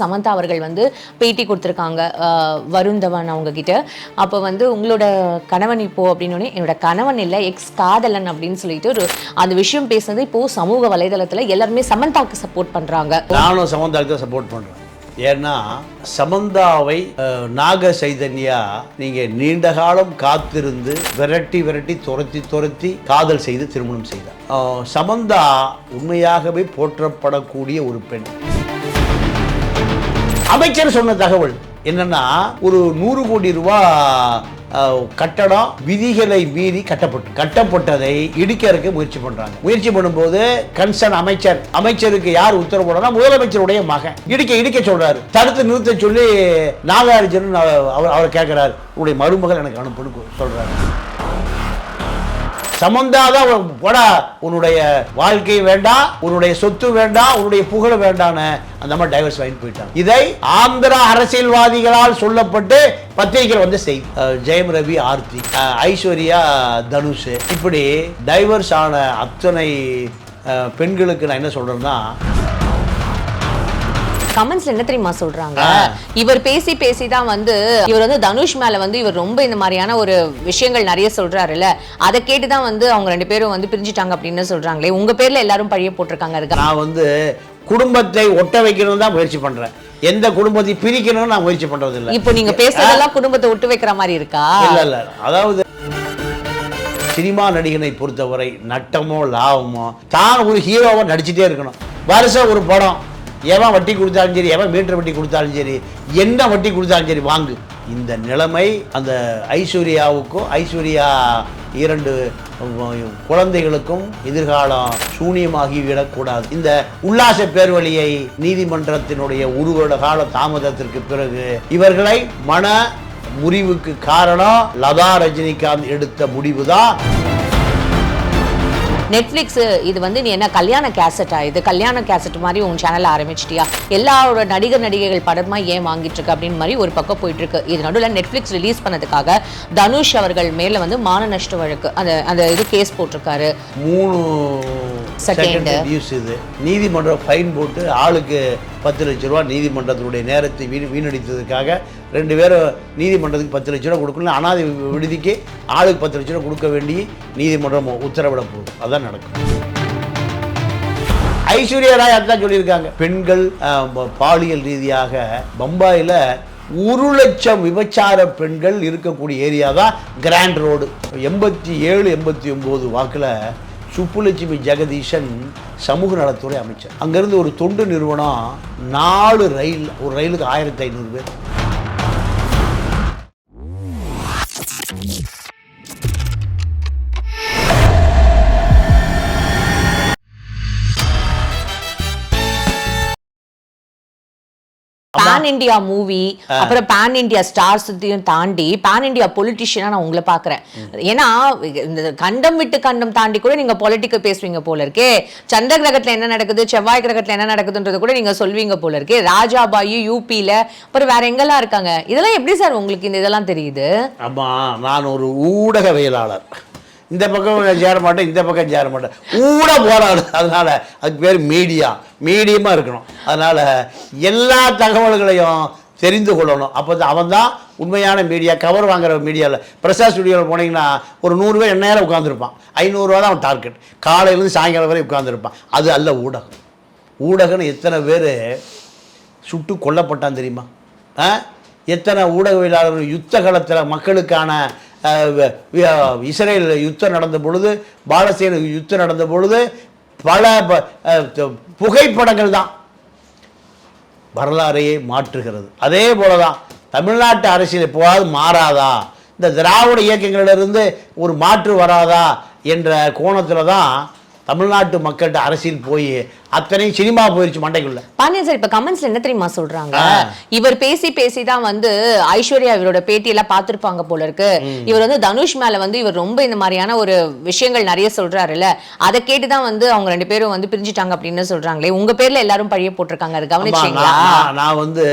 சமந்தா அவர்கள் வந்து பேட்டி கொடுத்துருக்காங்க வருந்தவன் வருண் அவங்க கிட்ட அப்போ வந்து உங்களோட கணவன் இப்போ அப்படின்னு என்னோட கணவன் இல்லை எக்ஸ் காதலன் அப்படின்னு சொல்லிட்டு ஒரு அந்த விஷயம் பேசுனது இப்போ சமூக வலைதளத்தில் எல்லாருமே சமந்தாக்கு சப்போர்ட் பண்றாங்க. நானும் சமந்தாக்கு தான் சப்போர்ட் பண்றேன். ஏன்னா சமந்தாவை நாக சைதன்யா நீங்கள் நீண்ட காலம் காத்திருந்து விரட்டி விரட்டி துரத்தி துரத்தி காதல் செய்து திருமணம் செய்தார். சமந்தா உண்மையாகவே போற்றப்படக்கூடிய ஒரு பெண். அமைச்சர் சொன்ன தகவல். என்னன்னா ஒரு நூறு கோடி ரூபாய் கட்டடம் விதிகளை மீறி கட்டப்பட்டு கட்டப்பட்டதை இடிக்கிறதுக்கு முயற்சி பண்றாங்க. முயற்சி பண்ணும்போது கன்சர்ன் அமைச்சர் அமைச்சருக்கு யார் உத்தரவு போடனா முதலமைச்சருடைய மகன். இடிக்க இடிக்க சொல்றாரு. தடுத்து நிறுத்த சொல்லி நாகார்ஜுனன் அவர் அவர் கேட்கிறார் உங்களுடைய மருமகள் எனக்கு அனுப்புன்னு சொல்றாரு. சமந்தா தான் போடா உன்னுடைய வாழ்க்கை வேண்டாம் உன்னுடைய சொத்து வேண்டாம் உன்னுடைய புகழ் வேண்டான்னு அந்த மாதிரி டைவர்ஸ் வாங்கிட்டு போயிட்டாங்க. இதை ஆந்திரா அரசியல்வாதிகளால் சொல்லப்பட்டு பத்திரிகையில் வந்து செய் ஜெயம் ரவி ஆர்த்தி ஐஸ்வர்யா தனுஷ் இப்படி டைவர்ஸ் ஆன அத்தனை பெண்களுக்கு நான் என்ன சொல்றேன்னா கமெண்ட்ஸ்ல என்ன தெரியுமா சொல்றாங்க? இவர் பேசி பேசி தான் வந்து இவர் வந்து தனுஷ் மேல வந்து இவர் ரொம்ப இந்த மாதிரியான ஒரு விஷயங்கள் நிறைய சொல்றாருல்ல. அதை கேட்டு தான் வந்து அவங்க ரெண்டு பேரும் வந்து பிரிஞ்சுட்டாங்க அப்படின்னு சொல்றாங்களே. உங்க பேர்ல எல்லாரும் பழிய போட்டிருக்காங்க அதுக்கு நான் வந்து குடும்பத்தை ஒட்ட வைக்கணும் தான் முயற்சி பண்றேன். எந்த குடும்பத்தை பிரிக்கணும்னு நான் முயற்சி பண்றது இல்லை. இப்போ நீங்க பேசுறதெல்லாம் குடும்பத்தை விட்டு வைக்கிற மாதிரி இருக்கா? இல்ல இல்ல. அதாவது சினிமா நடிகனை பொறுத்தவரை நட்டமோ லாபமோ தான் ஒரு ஹீரோவா நடிச்சுட்டே இருக்கணும். வருஷம் ஒரு படம். எவன் வட்டி கொடுத்தாலும் சரி எவன் மீட்டர் வட்டி கொடுத்தாலும் சரி என்ன வட்டி கொடுத்தாலும் சரி வாங்கு. இந்த நிலைமை அந்த ஐஸ்வர்யாவுக்கும் ஐஸ்வர்யா இரண்டு குழந்தைகளுக்கும் எதிர்காலம் சூனியமாகி விடக்கூடாது இந்த உல்லாச பேர்வழியை நீதிமன்றத்தினுடைய ஒரு வருட கால தாமதத்திற்கு பிறகு இவர்களை மன முறிவுக்கு காரணம் லதா ரஜினிகாந்த் எடுத்த முடிவு தான் நெட்ஃப்ளிக்ஸ் இது வந்து நீ என்ன கல்யாண கேசட்டா இது கல்யாண கேசட் மாதிரி உன் சேனல் ஆரம்பிச்சிட்டியா? எல்லாரோட நடிகர் நடிகைகள் படமா ஏன் வாங்கிட்டு இருக்கு அப்படின்னு மாதிரி ஒரு பக்கம் போயிட்டு இருக்கு இது நடுவில் நெட்ஃப்ளிக்ஸ் ரிலீஸ் பண்ணதுக்காக தனுஷ் அவர்கள் மேல வந்து மான நஷ்ட வழக்கு அந்த அந்த இது கேஸ் போட்டிருக்காரு. மூணு. செகண்ட் நியூஸ் இது. நீதிமன்றம் ஃபைன் போட்டு ஆளுக்கு பத்து லட்ச ரூபா நீதிமன்றத்தினுடைய நேரத்தை வீண் வீணடித்ததுக்காக ரெண்டு பேரும் நீதிமன்றத்துக்கு பத்து லட்ச ரூபா கொடுக்கணும் அனாதை விடுதிக்கு ஆளுக்கு பத்து லட்ச ரூபா கொடுக்க வேண்டி நீதிமன்றம் உத்தரவிட போகுது அதான் நடக்கும். ஐஸ்வர்யா ராய் அதான் சொல்லியிருக்காங்க. பெண்கள் பாலியல் ரீதியாக பம்பாயில் ஒரு லட்சம் விபச்சார பெண்கள் இருக்கக்கூடிய ஏரியா தான் கிராண்ட் ரோடு. எண்பத்தி ஏழு எண்பத்தி ஒம்பது வாக்கில் சுப்புலட்சுமி ஜெகதீஷன் சமூக நலத்துறை அமைச்சர். அங்கேருந்து ஒரு தொண்டு நிறுவனம் நாலு ரயில் ஒரு ரயிலுக்கு ஆயிரத்தி ஐநூறு பேர். பேன் இந்தியா மூவி அப்புறம் பேன் இந்தியா ஸ்டார்ஸையும் தாண்டி பேன் இந்தியா பொலிட்டிஷியனா நான் உங்களை பாக்குறேன் ஏன்னா இந்த கண்டம் விட்டு கண்டம் தாண்டி கூட நீங்க பொலிட்டிக்கல் பேசுவீங்க போல இருக்கே. சந்திர கிரகத்துல என்ன நடக்குது செவ்வாய் கிரகத்துல என்ன நடக்குதுன்றது கூட நீங்க சொல்வீங்க போல இருக்கே. ராஜாபாயு யூபியில அப்புறம் வேற எங்கெல்லாம் இருக்காங்க? இதெல்லாம் எப்படி சார் உங்களுக்கு இந்த இதெல்லாம் தெரியுது? ஆமாம் நான் ஒரு ஊடகவியலாளர். இந்த பக்கம் சேர மாட்டேன் இந்த பக்கம் சேர மாட்டேன். கூட போராடு அதனால் அதுக்கு பேர் மீடியா. மீடியமாக இருக்கணும். அதனால் எல்லா தகவல்களையும் தெரிந்து கொள்ளணும். அப்போ தான் அவன் தான் உண்மையான மீடியா கவர் வாங்குற மீடியாவில் பிரசாத் ஸ்டுடியோவில் போனீங்கன்னா ஒரு நூறுபா எண்ணாயிரம் எந்நேரம் உட்காந்துருப்பான் ஐநூறுரூவா தான் அவன் டார்கெட் காலையிலேருந்து சாயங்காலம் வரை உட்காந்துருப்பான் அது அல்ல ஊடகம். ஊடகம்னு எத்தனை பேர் சுட்டு கொல்லப்பட்டான் தெரியுமா? எத்தனை ஊடகவியலாளர்கள் யுத்த காலத்தில் மக்களுக்கான இஸ்ரேல் யுத்தம் நடந்த பொழுது பாலஸ்தீன யுத்தம் நடந்த பொழுது பல புகைப்படங்கள் தான். வரலாறையே மாற்றுகிறது. அதே போல தான் தமிழ்நாட்டு அரசியல் எப்போவாது மாறாதா? இந்த திராவிட இயக்கங்களிலிருந்து ஒரு மாற்று வராதா? என்ற கோணத்தில் தான் தமிழ்நாட்டு மக்கள்கிட்ட அரசியல் போய் அத்தனையும் சினிமா போயிடுச்சு மண்டைக்குள்ள. பாண்டியன் சார் இப்ப கமெண்ட்ஸ்ல என்ன தெரியுமா சொல்றாங்க. இவர் பேசி பேசி தான் வந்து ஐஸ்வர்யா இவரோட பேட்டி எல்லாம் பார்த்திருப்பாங்க போல இருக்கு. இவர் வந்து தனுஷ் மேல வந்து இவர் ரொம்ப இந்த மாதிரியான ஒரு விஷயங்கள் நிறைய சொல்றாருல்ல. அதை கேட்டு தான் வந்து அவங்க ரெண்டு பேரும் வந்து பிரிஞ்சுட்டாங்க அப்படின்னு சொல்றாங்களே. உங்க பேர்ல எல்லாரும் பழிய போட்டிருக்காங்க. அது கவனிச்சீங்களா நான் வந்து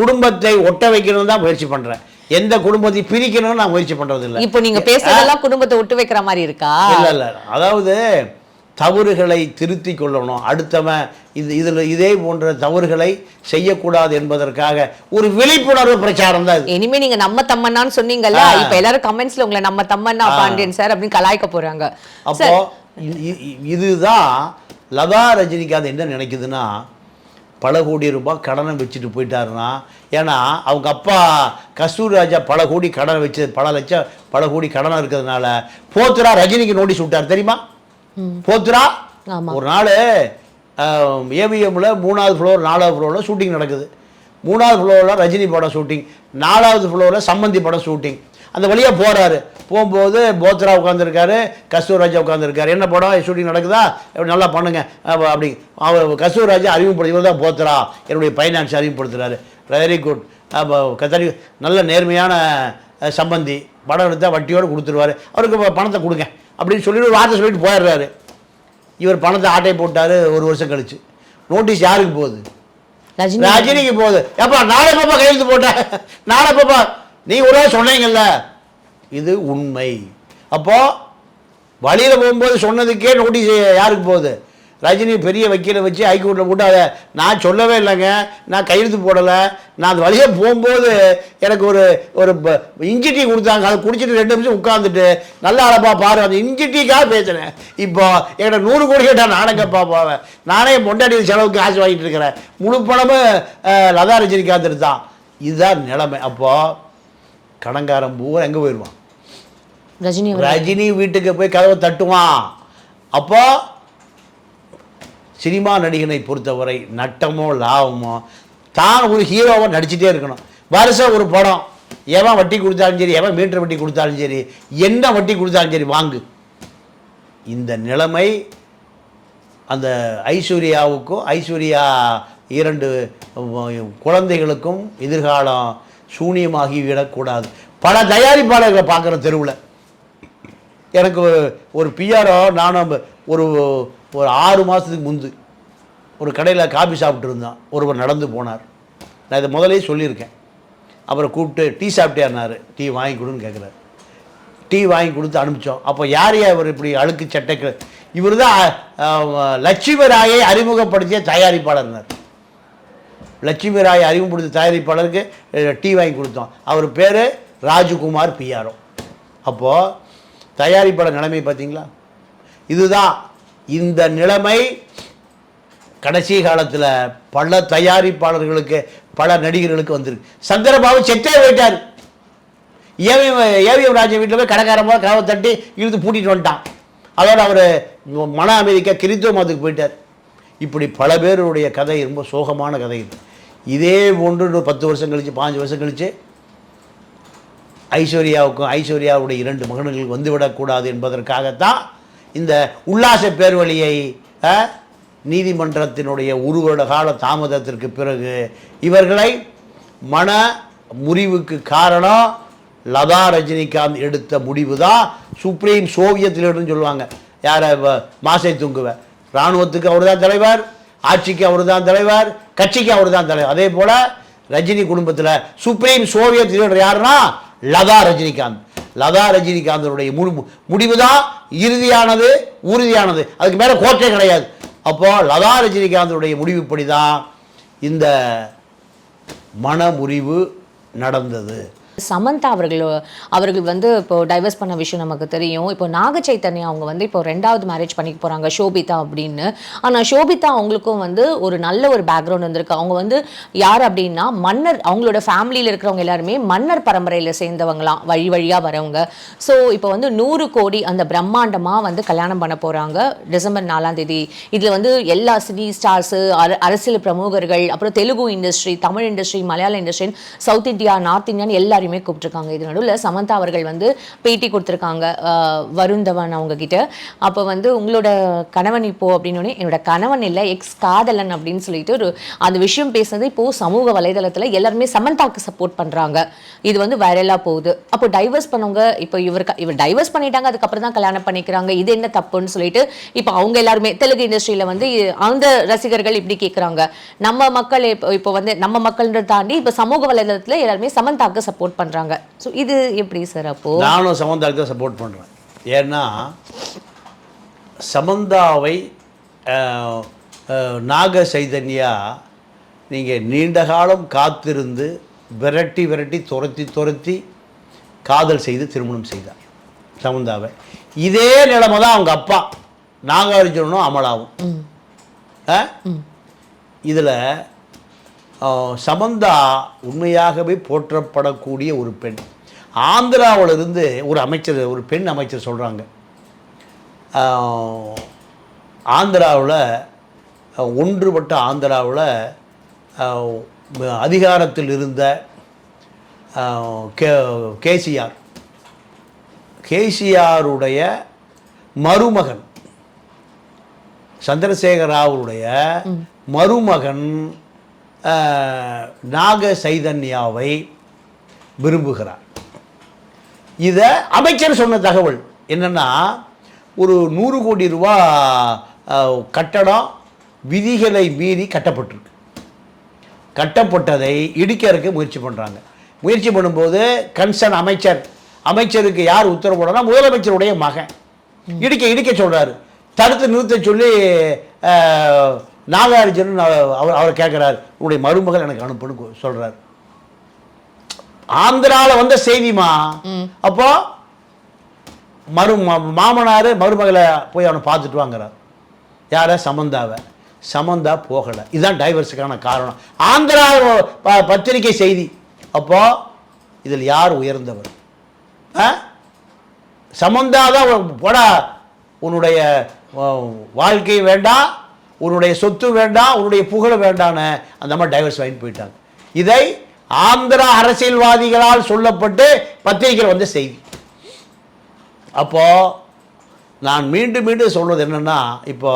குடும்பத்தை ஒட்ட வைக்கணும் தான் முயற்சி பண்றேன். எந்த குடும்பத்தை பிரிக்கணும்னு நான் முயற்சி பண்றது இல்லை இப்போ நீங்க பேசுறதெல்லாம் குடும்பத்தை விட்டு வைக்கிற மாதிரி இருக்கா? இல்ல இல்ல. அதாவது தவறுகளை திருத்தி கொள்ளணும். அடுத்தவன் இது இதில் இதே போன்ற தவறுகளை செய்யக்கூடாது என்பதற்காக ஒரு விழிப்புணர்வு பிரச்சாரம் தான் இனிமே நீங்க நம்ம தம்மன்னான்னு சொன்னீங்கல்ல. இப்ப எல்லாரும் கமெண்ட்ஸ்ல உங்களை நம்ம தம்மன்னா பாண்டியன் சார் அப்படின்னு கலாய்க்க போறாங்க. அப்போ இதுதான் லதா ரஜினிகாந்த் என்ன நினைக்குதுன்னா பல கோடி ரூபாய் கடனை வச்சுட்டு போயிட்டாருன்னா ஏன்னா அவங்க அப்பா கஸ்தூரி ராஜா பல கோடி கடனை வச்சு பல லட்சம் பல கோடி கடன் இருக்கிறதுனால போத்துரா ரஜினிக்கு நோட்டீஸ் விட்டார் தெரியுமா? ஆமா. ஒரு நாள் ஏவிஎம்ல மூணாவது ஃப்ளோர் நாலாவது ஃப்ளோரில் ஷூட்டிங் நடக்குது. மூணாவது ஃப்ளோரில் ரஜினி படம் ஷூட்டிங் நாலாவது ஃப்ளோரில் சம்மந்தி படம் ஷூட்டிங் அந்த வழியாக போகிறாரு போகும்போது போத்ரா உட்காந்துருக்காரு கஸ்தூர்ராஜா உட்காந்துருக்காரு என்ன படம்? ஷூட்டிங் நடக்குதா? நல்லா பண்ணுங்க. அப்ப அப்படி அவர் கஸ்தூர்ராஜா அறிமுகப்படுத்தி இவர் தான் போத்ரா. என்னுடைய ஃபைனான்ஸ் அறிமுகப்படுத்துறாரு. வெரி குட் கத்தரி நல்ல நேர்மையான சம்பந்தி படம் எடுத்தால் வட்டியோடு கொடுத்துருவாரு. அவருக்கு பணத்தை கொடுங்க. அப்படின்னு சொல்லிட்டு ஒரு வார்த்தை சொல்லிட்டு போயிடுறாரு. இவர் பணத்தை ஆட்டை போட்டாரு ஒரு வருஷம் கழிச்சு. நோட்டீஸ் யாருக்கு போகுது? ரஜினி ரஜினிக்கு போகுது. ஏப்பா நாளை பாப்பா கையெழுத்து போட்ட? நாளை பாப்பா. நீ ஒரு சொன்னீங்கல்ல? இது உண்மை. அப்போ வழியில போகும்போது சொன்னதுக்கே நோட்டீஸ் யாருக்கு போகுது? ரஜினி பெரிய வக்கீலை வச்சு ஹைகோர்ட்டில் போட்டு அதை நான் சொல்லவே இல்லைங்க. நான் கையெழுத்து போடலை. நான் அந்த வழியாக போகும்போது எனக்கு ஒரு ஒரு இஞ்சி டீ கொடுத்தாங்க. அதை குடிச்சிட்டு ரெண்டு நிமிஷம் உட்காந்துட்டு நல்லா அழப்பா பாரு அந்த இஞ்சி டீக்காக பேசுனேன் இப்போ என்கிட்ட நூறு கோடி கேட்டா நானங்கப்பா போவேன். நானே பொண்டாட்டி செலவுக்கு காசு வாங்கிட்டு இருக்கிறேன். முழு பணமும் லதா ரஜினிகாந்த் தான். இதுதான் நிலைமை. அப்போ கடங்காரன் பூரா எங்கே போயிடுவான்? ரஜினி ரஜினி வீட்டுக்கு போய் கதவை தட்டுவான். அப்போ சினிமா நடிகனை பொறுத்தவரை நட்டமோ லாபமோ தான் ஒரு ஹீரோவை நடிச்சிட்டே இருக்கணும். வருஷம் ஒரு படம். எவன் வட்டி கொடுத்தாலும் சரி எவன் மீட்டர் வட்டி கொடுத்தாலும் சரி என்ன வட்டி கொடுத்தாலும் சரி வாங்கு. இந்த நிலைமை அந்த ஐஸ்வர்யாவுக்கும் ஐஸ்வர்யா இரண்டு குழந்தைகளுக்கும் எதிர்காலம் சூனியமாகி விடக்கூடாது பல தயாரிப்பாளர்களை பார்க்குற தெருவில். எனக்கு ஒரு பிஆரோ நானும் ஒரு ஒரு ஆறு மாதத்துக்கு முந்து ஒரு கடையில் காபி சாப்பிட்டு ஒருவர் நடந்து போனார். நான் இதை முதலே சொல்லியிருக்கேன். அவரை கூப்பிட்டு டீ சாப்பிட்டேன்னாரு டீ வாங்கி கொடுன்னு கேட்குறாரு டீ வாங்கி கொடுத்து அனுப்பிச்சோம். அப்போ யார் யார் இவர் இப்படி அழுக்கு சட்டைக்கு இவர் தான் லட்சுமி ராயை அறிமுகப்படுத்திய தயாரிப்பாளர்னார். லட்சுமி ராயை அறிமுகப்படுத்திய தயாரிப்பாளருக்கு டீ வாங்கி கொடுத்தோம். அவர் பேர் ராஜகுமார் பிஆர்ஓ. அப்போது தயாரிப்பாளர் நிலைமை பார்த்தீங்களா? இதுதான் இந்த நிலைமை கடைசி காலத்தில் பல தயாரிப்பாளர்களுக்கு பல நடிகர்களுக்கு வந்திருக்கு. சந்திரபாபு செத்தே போயிட்டார். ஏவிஎம் ஏவிஎம் ராஜன் வீட்டில் போய் கடைக்காரமாக கதவை தட்டி இழுத்து பூட்டிட்டு வந்துட்டான். அதோடு அவர் மன அமெரிக்கா கிறித்துவ மதத்துக்கு போயிட்டார். இப்படி பல பேருடைய கதை ரொம்ப சோகமான கதை இது. இதே ஒன்று பத்து வருஷம் கழிச்சு பாஞ்சு வருஷம் கழிச்சு ஐஸ்வர்யாவுக்கும் ஐஸ்வர்யாவுடைய இரண்டு மகன்களுக்கு வந்துவிடக்கூடாது என்பதற்காகத்தான் இந்த உல்லாச பேர்வழியை நீதிமன்றத்தினுடைய ஒரு வருட கால தாமதத்திற்கு பிறகு இவர்களை மன முறிவுக்கு காரணம் லதா ரஜினிகாந்த் எடுத்த முடிவு தான் சுப்ரீம் சோவியத் சொல்லுவாங்க. யாரை மாசை தூங்குவ. இராணுவத்துக்கு அவர் தான் தலைவர் ஆட்சிக்கு அவர் தான் தலைவர் கட்சிக்கு அவர் தான் தலைவர். அதே போல் ரஜினி குடும்பத்தில் சுப்ரீம் சோவியத் லீடர் யாருன்னா? லதா ரஜினிகாந்த். லதா ரஜினிகாந்தனுடைய முழு முடிவு தான் இறுதியானது உறுதியானது. அதுக்கு மேலே கோட்டே கிடையாது. அப்போது லதா ரஜினிகாந்தனுடைய முடிவுப்படி தான் இந்த மனமுறிவு நடந்தது. சமந்தா அவர்கள் அவர்கள் வந்து இப்போ டைவர்ஸ் பண்ண விஷயம் நமக்கு தெரியும். இப்போ நாக சைத்தன்யா அவங்க வந்து இப்போ ரெண்டாவது மேரேஜ் பண்ணிக்க போகிறாங்க ஷோபிதா அப்படின்னு. ஆனால் ஷோபிதா அவங்களுக்கும் வந்து ஒரு நல்ல ஒரு பேக்ரவுண்ட் வந்திருக்கு. அவங்க வந்து யார் அப்படின்னா மன்னர் அவங்களோட ஃபேமிலியில் இருக்கிறவங்க எல்லாருமே மன்னர் பரம்பரையில் சேர்ந்தவங்களாம் வழி வழியாக வரவங்க. ஸோ இப்போ வந்து நூறு கோடி அந்த பிரம்மாண்டமாக வந்து கல்யாணம் பண்ண போகிறாங்க டிசம்பர் நாலாம் தேதி. இதில் வந்து எல்லா சினி ஸ்டார்ஸு அரசியல் பிரமுகர்கள் அப்புறம் Telugu industry Tamil industry Malayala industry south India north இந்தியான்னு எல்லாருமே கூப்பிட்டுருக்காங்க. இது நடுவில் சமந்தா அவர்கள் வந்து பேட்டி கொடுத்துருக்காங்க. வருந்தவன் அவங்க கிட்ட அப்போ வந்து உங்களோட கணவன் இப்போ அப்படின்னு என்னோட கணவன் இல்லை எக்ஸ் காதலன் அப்படின்னு சொல்லிட்டு ஒரு அந்த விஷயம் பேசுனது இப்போ சமூக வலைதளத்தில் எல்லாருமே சமந்தாக்கு சப்போர்ட் பண்றாங்க. இது வந்து வைரலாக போகுது. அப்போ டைவர்ஸ் பண்ணவங்க இப்போ இவர் இவர் டைவர்ஸ் பண்ணிட்டாங்க அதுக்கப்புறம் தான் கல்யாணம் பண்ணிக்கிறாங்க. இது என்ன தப்புன்னு சொல்லிட்டு இப்போ அவங்க எல்லாருமே தெலுங்கு இண்டஸ்ட்ரியில வந்து அந்த ரசிகர்கள் இப்படி கேட்குறாங்க நம்ம மக்கள் இப்போ இப்போ வந்து நம்ம மக்கள்ன்றத தாண்டி இப்போ சமூக வலைதளத்தில் எல்லாருமே சமந்தாக்கு சப்போர்ட் பண்றாங்க. ஸோ இது எப்படி சார் அப்போ? நானும் சமந்தாக்கு தான் சப்போர்ட் பண்ணுறேன் ஏன்னா சமந்தாவை நாக சைதன்யா நீங்கள் நீண்ட காலம் காத்திருந்து விரட்டி விரட்டி துரத்தி துரத்தி காதல் செய்து திருமணம் செய்தார். சமந்தாவை. இதே நிலைமை தான் அவங்க அப்பா. நாகார்ஜுனனும் அமலாவும். இதில் சமந்தா உண்மையாகவே போற்றப்படக்கூடிய ஒரு பெண். ஆந்திராவுல இருந்து ஒரு அமைச்சர் ஒரு பெண் அமைச்சர் சொல்கிறாங்க ஆந்திராவில் ஒன்றுபட்ட ஆந்திராவில் அதிகாரத்தில் இருந்த கே கேசிஆர் கேசிஆருடைய மருமகன் சந்திரசேகர ராவுடைய மருமகன் நாக சைதன்யாவை விரும்புகிறார். இதை அமைச்சர் சொன்ன தகவல் என்னன்னா ஒரு நூறு கோடி ரூபா கட்டடம் விதிகளை மீறி கட்டப்பட்டிருக்கு. கட்டப்பட்டதை இடிக்கிறதுக்கு முயற்சி பண்ணுறாங்க முயற்சி பண்ணும்போது கன்சர்ன் அமைச்சர் அமைச்சருக்கு யார் உத்தரவு போடனா முதலமைச்சருடைய மகன். இடிக்க இடிக்க சொல்கிறாரு தடுத்து நிறுத்த சொல்லி நாகார்ஜுனன் அவ- அவர் அவர் கேட்குறாரு உன்னுடைய மருமகள் எனக்கு அனுப்புன்னு சொல்றாரு. ஆந்திரால வந்த செய்திமா அப்போ மரு மாமனார் மருமகளை போய் அவனை பார்த்துட்டு வாங்குறார். யாரை? சமந்தாவை. சமந்தா போகலை. இதுதான் டைவர்ஸுக்கான காரணம். ஆந்திரா ப- பத்திரிகை செய்தி. அப்போ இதில் யார் உயர்ந்தவர்? சமந்தா தான் போடா உன்னுடைய வாழ்க்கை வேண்டாம். உன்னுடைய சொத்து வேண்டாம் உன்னுடைய புகழ் வேண்டான அந்த மாதிரி டைவர்ஸ் வாங்கிட்டு போயிட்டாங்க. இதை ஆந்திரா அரசியல்வாதிகளால் சொல்லப்பட்டு பத்திரிகையில் வந்த செய்தி. அப்போ நான் மீண்டும் மீண்டும் சொல்வது என்னென்னா இப்போ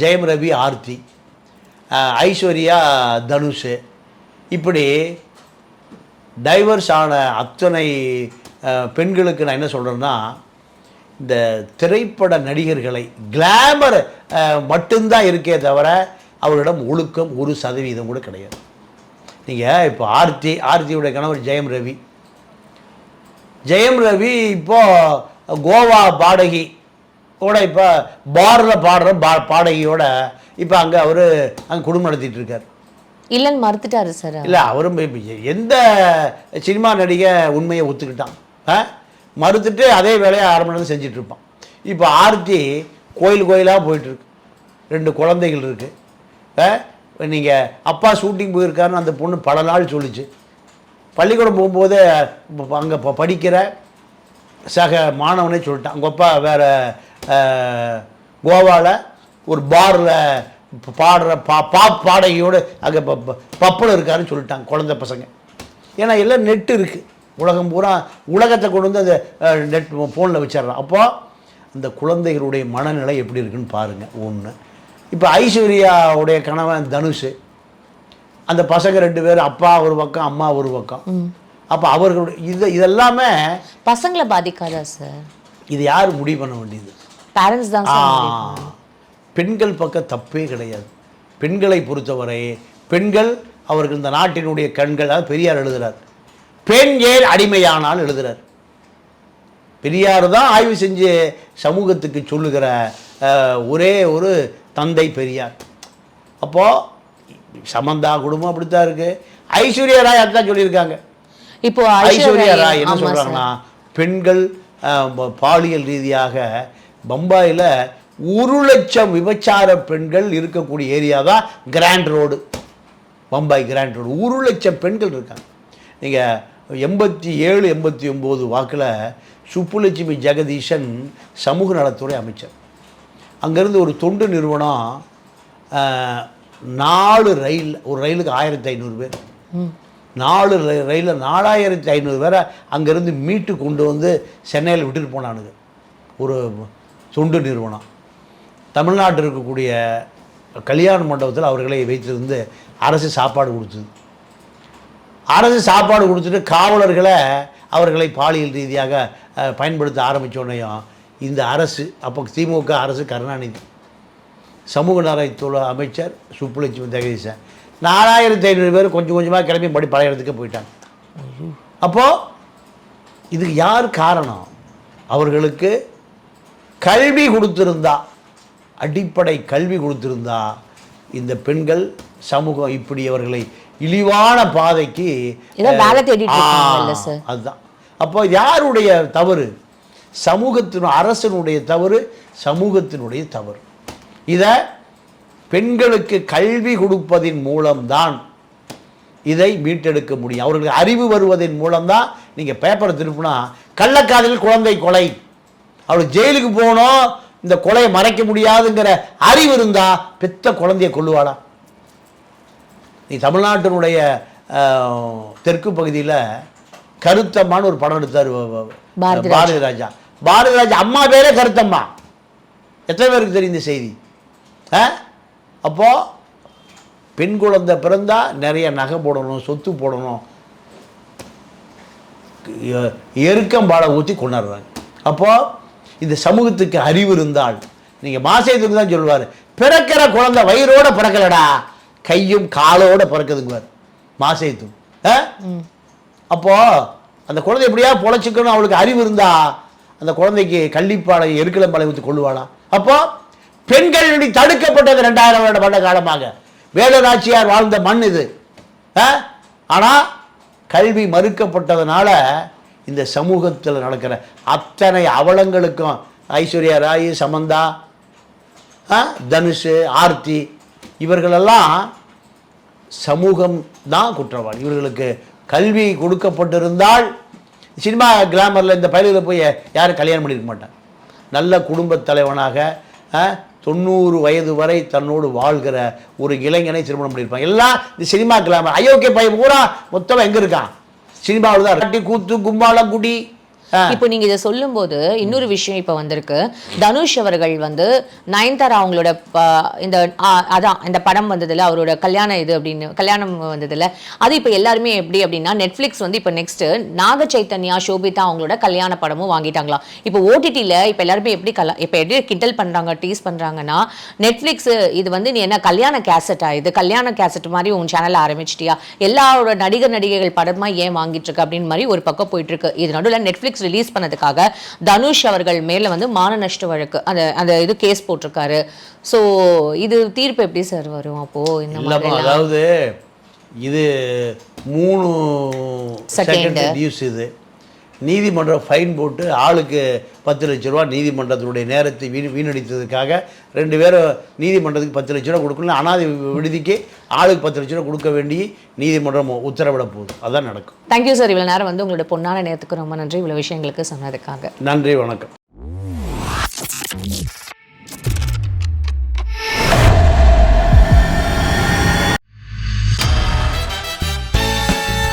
ஜெயம் ரவி ஆர்த்தி ஐஸ்வர்யா தனுஷ் இப்படி டைவர்ஸ் ஆன அத்தனை பெண்களுக்கு நான் என்ன சொல்கிறேன்னா இந்த திரைப்பட நடிகர்களை கிளாமர் மட்டும்தான் இருக்கே தவிர அவர்களிடம் ஒழுக்கம் ஒரு சதவீதம் கூட கிடையாது. நீங்கள் இப்போ ஆர்த்தி ஆர்த்தியுடைய கணவர் ஜெயம் ரவி. ஜெயம் ரவி இப்போ கோவா பாடகி கூட இப்போ பாரில் பாடுற பா பாடகியோட இப்போ அங்கே அவர் அங்கே குடும்பம் நடத்திட்டு இருக்கார். இல்லைன்னு மறுத்துட்டாரு சார் இல்லை அவரும் எந்த சினிமா நடிகை உண்மையை ஒத்துக்கிட்டான்? ஆ? மறுத்துட்டு அதே வேலையை அரை மணி நேரம் செஞ்சுட்டு இருப்பான் இப்போ ஆர்த்தி கோயில் கோயிலாக போயிட்டுருக்கு ரெண்டு குழந்தைகள் இருக்குது நீங்கள் அப்பா ஷூட்டிங் போயிருக்காருன்னு அந்த பொண்ணு பல நாள் சொல்லுச்சு. பள்ளிக்கூடம் போகும்போது அங்கே படிக்கிற சக மாணவனே சொல்லிட்டான். அவங்க அப்பா வேறு கோவாவில் ஒரு பாரில் பாடுற பா பாப் பாடகையோடு அங்கே பப்பளம் இருக்காருன்னு சொல்லிட்டாங்க குழந்தை பசங்க. ஏன்னா எல்லாம் நெட்டு இருக்குது உலகம் பூரா உலகத்தை கொண்டு வந்து அந்த நெட் ஃபோனில் வச்சிடுறான். அப்போ அந்த குழந்தைகளுடைய மனநிலை எப்படி இருக்குன்னு பாருங்கள் ஒன்று இப்போ ஐஸ்வர்யாவுடைய கணவன் தனுஷ் அந்த பசங்க ரெண்டு பேரும் அப்பா ஒரு பக்கம் அம்மா ஒரு பக்கம். அப்போ அவர்களுடைய இது இதெல்லாமே பசங்களை பாதிக்காதா சார் இது யார் முடிவு பண்ண வேண்டியது? பேரண்ட்ஸ் தான். பெண்கள் பக்கம் தப்பே கிடையாது. பெண்களை பொறுத்தவரை பெண்கள் அவர்கள் இந்த நாட்டினுடைய கண்கள் பெரியார் எழுதுறார். பெண் ஏன் அடிமையானால் எழுதுறார். பெரியார் தான் ஆய்வு செஞ்சு சமூகத்துக்கு சொல்லுகிற ஒரே ஒரு தந்தை பெரியார். அப்போது சமந்தா குடும்பம் அப்படித்தான் இருக்கு. ஐஸ்வர்யா ராய் அதான் சொல்லியிருக்காங்க. இப்போ ஐஸ்வர்யா ராய் என்ன. சொல்றாங்கன்னா பெண்கள் பாலியல் ரீதியாக பம்பாயில் ஒரு லட்சம் விபச்சார பெண்கள் இருக்கக்கூடிய ஏரியா தான் Grant Road. Bombay Grant Road. ஒரு லட்சம் பெண்கள் இருக்காங்க. நீங்கள் எண்பத்தி ஏழு எண்பத்தி ஒம்பது வாக்கில் சுப்புலட்சுமி ஜெகதீஷன் சமூக நலத்துறை அமைச்சர். அங்கேருந்து ஒரு தொண்டு நிறுவனம் நாலு ரயில் ஒரு ரயிலுக்கு ஆயிரத்தி ஐநூறு பேர். நாலு ரயிலில் நாலாயிரத்தி ஐநூறு பேரை அங்கேருந்து மீட்டு கொண்டு வந்து சென்னையில் விட்டுட்டு போனானுங்க. ஒரு தொண்டு நிறுவனம் தமிழ்நாட்டில் இருக்கக்கூடிய கல்யாண மண்டபத்தில் அவர்களை வைத்திருந்து அரசு சாப்பாடு கொடுத்தது. அரசு சாப்பாடு கொடுத்துட்டு காவலர்களை அவர்களை பாலியல் ரீதியாக பயன்படுத்த ஆரம்பித்தோடனையும் இந்த அரசு அப்போ திமுக அரசு கருணாநிதி. சமூக நலத்துறை அமைச்சர் சுப்புலட்சுமி ஜெகதீசன் நாலாயிரத்தி ஐநூறு பேர் கொஞ்சம் கொஞ்சமாக கிளம்பி படி பழைய இடத்துக்கு போயிட்டாங்க. அப்போது இதுக்கு யார் காரணம்? அவர்களுக்கு கல்வி கொடுத்துருந்தா அடிப்படை கல்வி கொடுத்துருந்தா இந்த பெண்கள் சமூகம் இப்படி அவர்களை இழிவான பாதைக்கு அதுதான். அப்போ யாருடைய தவறு? சமூகத்தின் அரசனுடைய தவறு சமூகத்தினுடைய தவறு. இதை பெண்களுக்கு கல்வி கொடுப்பதின் மூலம்தான் இதை மீட்டெடுக்க முடியும். அவர்களுக்கு அறிவு வருவதன் மூலம்தான் நீங்கள் பேப்பரை திருப்பினா கள்ளக்காதலில் குழந்தை கொலை. அவளுக்கு ஜெயிலுக்கு போகணும் இந்த கொலையை மறைக்க முடியாதுங்கிற அறிவு இருந்தா பெத்த குழந்தைய கொல்லுவாளா? நீ தமிழ்நாட்டினுடைய தெற்கு பகுதியில் கருத்தம்மான்னு ஒரு படம் எடுத்தார் பாரதி ராஜா. பாரதி ராஜா. அம்மா பேரே கருத்தம்மா. எத்தனை பேருக்கு தெரியும் இந்த செய்தி? ஆ? அப்போ பெண் குழந்தை பிறந்தா நிறைய நகை போடணும் சொத்து போடணும். எ- எருக்கம்பாலை ஊற்றி கொண்டாடுறாங்க. அப்போ இந்த சமூகத்துக்கு அறிவு இருந்தால் நீங்கள் மாசத்துக்கு தான் சொல்லுவார் பிறக்கிற குழந்தை வயிறோட பிறக்கலடா. கையும் காலோட பிறக்குதுங்குவார் மாசேத்து. ஆ? அப்போ அந்த குழந்தை எப்படியா பொழைச்சிக்கணும் அவளுக்கு அறிவு இருந்தா அந்த குழந்தைக்கு கள்ளிப்பாலை எருக்கலம்பாலை ஊற்றி கொள்ளுவாளா? அப்போ பெண்கள் தடுக்கப்பட்டது ரெண்டாயிரம் வருட பண்ட காலமாக. வேலுநாச்சியார் வாழ்ந்த மண் இது. ஆ? ஆனா கல்வி மறுக்கப்பட்டதுனால இந்த சமூகத்தில் நடக்கிற அத்தனை அவலங்களுக்கும் ஐஸ்வர்யா ராய் சமந்தா? தனுஷ் ஆர்த்தி இவர்களெல்லாம் சமூகம் தான் குற்றவாளி. இவர்களுக்கு கல்வி கொடுக்கப்பட்டிருந்தால் சினிமா கிளாமரில் இந்த பயிலில் போய் யாரும் கல்யாணம் பண்ணியிருக்க மாட்டாங்க. நல்ல குடும்பத் தலைவனாக தொண்ணூறு வயது வரை தன்னோடு வாழ்கிற ஒரு இளைஞனை திருமணம் பண்ணியிருப்பாங்க. எல்லாம் இந்த சினிமா கிளாமர். அயோக்கிய பையன் பூரா மொத்தம் எங்கே இருக்கான்? சினிமாவில் தான் கட்டி கூத்து கும்பாலம் குடி இப்போ நீங்க இதை சொல்லும்போது இன்னொரு விஷயம் இப்போ வந்திருக்கு. தனுஷ் அவர்கள் வந்து நயன்தாரா அவங்களோட இந்த அதான் இந்த படம் வந்ததுல அவரோட கல்யாணம் இது அப்படின்னு கல்யாணம் வந்ததுல. அது இப்போ எல்லாருமே எப்படி அப்படின்னா நெட்ஃப்ளிக்ஸ் வந்து இப்போ நெக்ஸ்ட் நாக சைத்தன்யா சோபிதா அவங்களோட கல்யாண படமும் வாங்கிட்டாங்களாம். இப்போ ஓடிடியில் இப்போ எல்லாருமே எப்படி கல இப்போ எப்படி கிண்டல் பண்றாங்க டீஸ் பண்றாங்கன்னா நெட்ஃப்ளிக்ஸ் இது வந்து நீ என்ன கல்யாண கேசட்டா இது? கல்யாண கேசட் மாதிரி உன் சேனல் ஆரம்பிச்சிட்டியா? எல்லாரோட நடிகர் நடிகைகள் படமா ஏன் வாங்கிட்டு இருக்கு அப்படின்னு மாதிரி ஒரு பக்கம் போயிட்டு இருக்கு. இது நடுவில் நெட்ஃப்ளிக்ஸ் ரிலீஸ் பண்ணதுக்காக தனுஷ் அவர்கள் மேல வந்து மான நஷ்ட வழக்கு அந்த அந்த இது கேஸ் போட்டிருக்காரு. ஸோ இது தீர்ப்பு எப்படி சார் வரும் அப்போ? இந்த மாதிரி அதாவது இது மூணு. செகண்ட் நியூஸ் இது. நீதிமன்றம் ஃபைன் போட்டு ஆளுக்கு பத்து லட்ச ரூபா நீதிமன்றத்தினுடைய நேரத்தை வீண் வீணடித்ததுக்காக ரெண்டு பேரும் நீதிமன்றத்துக்கு பத்து லட்ச ரூபா கொடுக்கணும் அனாதை விடுதிக்கு ஆளுக்கு பத்து லட்ச ரூபா கொடுக்க வேண்டி நீதிமன்றம் உத்தரவிட போகுது. அதான் நடக்கும். தேங்க்யூ சார் இவ்வளவு நேரம் வந்து உங்களோட பொன்னான நேரத்துக்கு ரொம்ப நன்றி. இவ்வளவு விஷயங்களுக்கு சொன்னதுக்காக. நன்றி வணக்கம்.